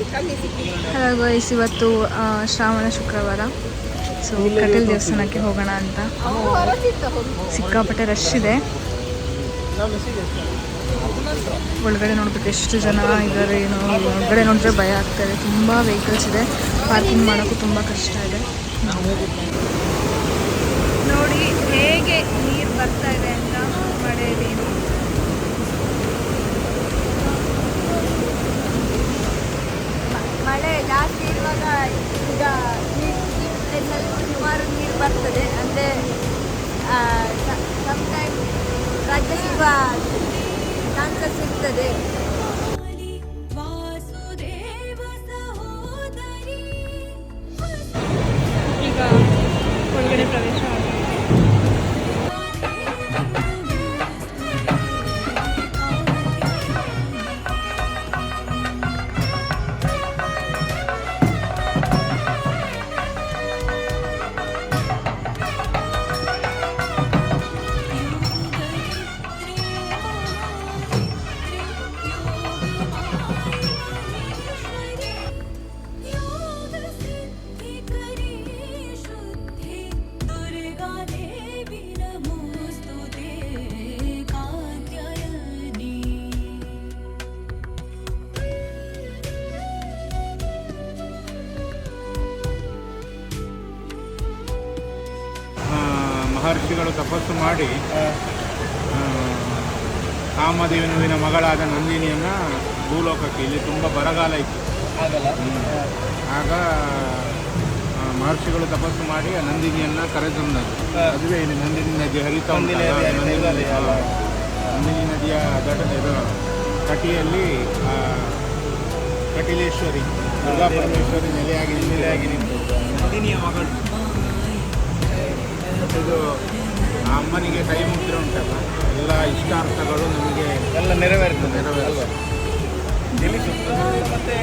Hello guys ಇವತ್ತು ಶ್ರಾವಣ ಶುಕ್ರವಾರ. So Kateel ದೇವಸ್ಥಾನಕ್ಕೆ ಹೋಗೋಣ ಅಂತ. ಸಿಕ್ಕಾಪಟ್ಟೆ ರಶ್ ಇದೆ. ಒಳಗಡೆ ನೋಡ್ಬೇಕು ಎಷ್ಟು ಜನ ಇದ್ದಾರೆ, ಏನು, ಒಳಗಡೆ ನೋಡಿದ್ರೆ ಭಯ ಆಗ್ತಾ ಇದೆ. ತುಂಬ ವೆಹಿಕಲ್ಸ್ ಇದೆ. ಪಾರ್ಕಿಂಗ್ ಮಾಡೋಕ್ಕೂ ತುಂಬ ಕಷ್ಟ ಇದೆ. ನೋಡಿ, ಹೇಗೆ ನೀರು ಬರ್ತಾ ಇದೆ ಅಂತ ಮಳೆಯಲ್ಲಿ. ಇರುವಾಗ ಈಗ ಈ ಸುಮಾರು ನೀರು ಬರ್ತದೆ. ಅಂದರೆ ಸಮಟೈಮ್ ರಾಜ್ಯ ಸಿಗುವ ಚಾನ್ಸಸ್ ಇರ್ತದೆ ಮಹರ್ಷಿಗಳು ತಪಸ್ಸು ಮಾಡಿ ಆ, ಕಾಮದೇವನುವಿನ ಮಗಳಾದ ನಂದಿನಿಯನ್ನ ಭೂಲೋಕಕ್ಕೆ ಇಲ್ಲಿ ತುಂಬ ಬರಗಾಲ ಇತ್ತು. ಆಗ ಮಹರ್ಷಿಗಳು ತಪಸ್ಸು ಮಾಡಿ ಆ ನಂದಿನಿಯನ್ನ ಕರೆತಂದರು ಅದುವೇ ಇಲ್ಲಿ ನಂದಿನಿ ನದಿ ಹರಿತಾ ನಂದಿನಿ ನದಿಯ ಇದು ಕಟಿಯಲ್ಲಿ ಕಟಿಲೇಶ್ವರಿ ದುರ್ಗಾ ಪರಮೇಶ್ವರಿ ನೆಲೆಯಾಗಿ ನೆಲೆಯಾಗಿ ನಿಂತು ನಂದಿನಿಯ ಮಗಳು. ಇದು ಆ ಅಮ್ಮನಿಗೆ ಕೈ ಮುಗಿದ್ರೆ ಉಂಟಲ್ಲ ಎಲ್ಲ ಇಷ್ಟಾರ್ಥಗಳು ನಮಗೆ ಎಲ್ಲ ನೆರವೇರ್ತದೆ. ನೆರವೇರುವ ಮತ್ತೆ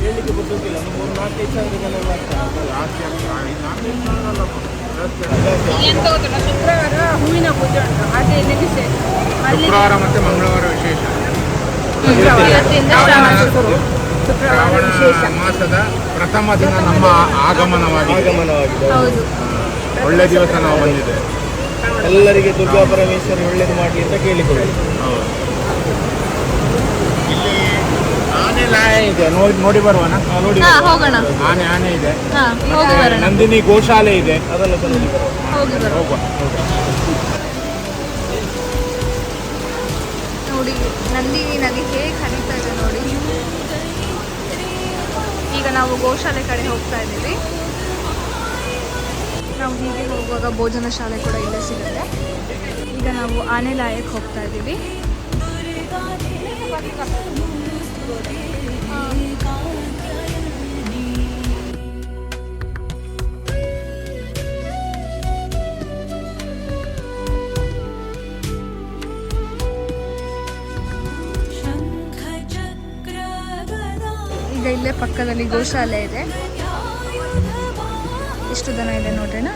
ಹೇಳಲಿಕ್ಕೆ ಗೊತ್ತಿಲ್ಲ ಮೂರು. ಜಾಸ್ತಿ ಆಗ್ತದೆ. ಶುಕ್ರವಾರ ಹೂವಿನ ಪೂಜೆ ಉಂಟು ಹಾಗೆ ನೆನೆಸೆ ಶುಕ್ರವಾರ ಮತ್ತೆ ಮಂಗಳವಾರ ವಿಶೇಷ. ಶ್ರಾವಣ ಶುಕ್ರವಾರ ಮಾಸದ ಪ್ರಥಮ ದಿನ ನಮ್ಮ ಆಗಮನವಾಗಿದೆ. ಆಗಮನವಾಗಿದೆ. ಹೌದು. ಒಳ್ಳೆ ದಿವಸ ನಾವು ಬಂದಿದೆ. ಎಲ್ಲರಿಗೆ ದುರ್ಗಾ ಪರಮೇಶ್ವರಿ ಒಳ್ಳೇದು ಮಾಡಿ ಅಂತ ಕೇಳಿಕೊಳ್ಳಿ. ಇಲ್ಲಿ ಆನೆ ಲಾಯ ಇದೆ. ನೋಡಿ ನೋಡಿ ಬರುವನ? ನೋಡಿ ಹಾ ಹೋಗೋಣ. ಆನೆ ಆನೆ ಇದೆ. ಹಾ ಹೋಗಿ ಬರೋಣ. ನಂದಿನಿ ಗೋಶಾಲೆ ಇದೆ. ಅದೆಲ್ಲ ಸಹ ನೋಡಿ ಬರುವ. ಹೋಗಿ ಬರೋಣ. ಹೋಗುವ ನೋಡಿ ನಂದಿನಿ ನದಿ ಹೇಗೆ ಹರಿತಾ ಇದೆ ನೋಡಿ. ಈಗ ನಾವು ಗೋಶಾಲೆ ಕಡೆ ಹೋಗ್ತಾ ಇದ್ದೀವಿ. ನಾವು ಹೀಗೆ ಹೋಗುವಾಗ ಭೋಜನ ಶಾಲೆ ಕೂಡ ಇಲ್ಲೇ ಸಿಗುತ್ತೆ. ಈಗ ನಾವು ಆನೆ ಲಾಯಕ್ಕೆ ಹೋಗ್ತಾ ಇದ್ದೀವಿ. ಈಗ ಇಲ್ಲೇ ಪಕ್ಕದಲ್ಲಿ ಗೋಶಾಲೆ ಇದೆ. ಎಷ್ಟು ದನ ಇದೆ ನೋಡ್ರಿನಾ?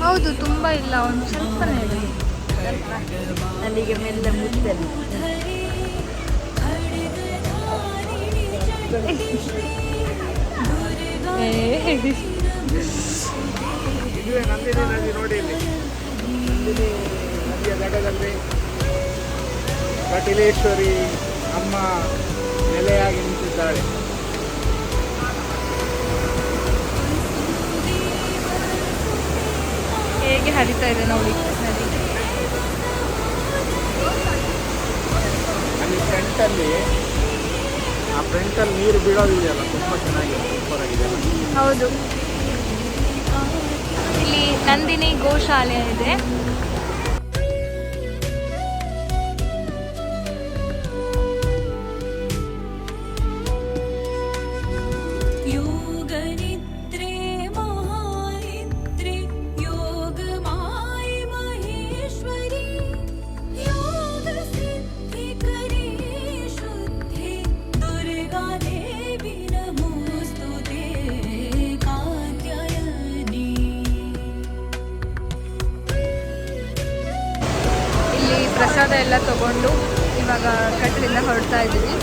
ಹೌದು ತುಂಬ ಇಲ್ಲ ಒಂದು ಸ್ವಲ್ಪನೇ ಇದೆ. ಅಲ್ಲಿಗೆ ಮೆಲ್ಲ ನದಿ ನೋಡಿ ಇಲ್ಲಿ. ನದಿಯ ದಡದಲ್ಲಿ ಕಟಿಲೇಶ್ವರಿ ಅಮ್ಮ ನೆಲೆಯಾಗಿ ನಿಂತಿದ್ದಾಳೆ ಹೇಗೆ ಹರಿತಾ ಇದೆ ನೋಡಿ ನದಿ ಅಲ್ಲಿ ಫ್ರಂಟಲ್ಲಿ ಆ ಫ್ರಂಟಲ್ಲಿ ನೀರು ಬೀಳೋದಿದೆಯಲ್ಲ ತುಂಬ ಚೆನ್ನಾಗಿದೆ ಸೂಪರ್ ಆಗಿದೆ. ಹೌದು. ಇಲ್ಲಿ ನಂದಿನಿ ಗೋಶಾಲೆ ಇದೆ. ಎಲ್ಲ ತಗೊಂಡು ಇವಾಗ ಕಟ್ಟಲಿಂದ ಹೊರಡ್ತಾ ಇದ್ದೀವಿ.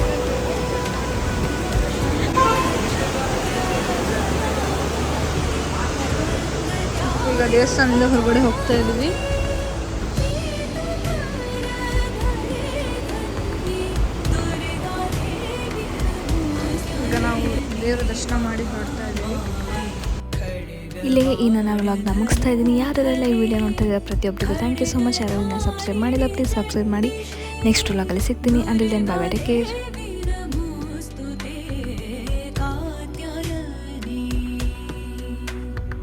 ಈಗ ದೇವಸ್ಥಾನದ ಹೊರಗಡೆ ಹೋಗ್ತಾ ಇದ್ದೀವಿ. ಈಗ ನಾವು ದೇವರ ದರ್ಶನ ಮಾಡಿ ಹೊರಡ್ತಾ ಇದ್ದೀವಿ. ಇಲ್ಲಿಗೆ ಈ ನನ್ನ ವ್ಲಾಗ್ನ ಮುಗಿಸ್ತಾ ಇದ್ದೀನಿ. ಯಾರೆಲ್ಲ ಈ ವಿಡಿಯೋ ನೋಡ್ತಾ ಇದ್ದಾರೆ ಪ್ರತಿಯೊಬ್ಬರಿಗೂ ಥ್ಯಾಂಕ್ ಯು ಸೊ ಮಚ್ ಯಾರು ಸಬ್ಸ್ಕ್ರೈಬ್ ಮಾಡಿಲ್ಲ ಪ್ಲೀಸ್ ಸಬ್ಸ್ಕ್ರೈಬ್ ಮಾಡಿ. ನೆಕ್ಸ್ಟ್ ವ್ಲಾಗಲ್ಲಿ ಸಿಗ್ತೀನಿ. Until then bye take care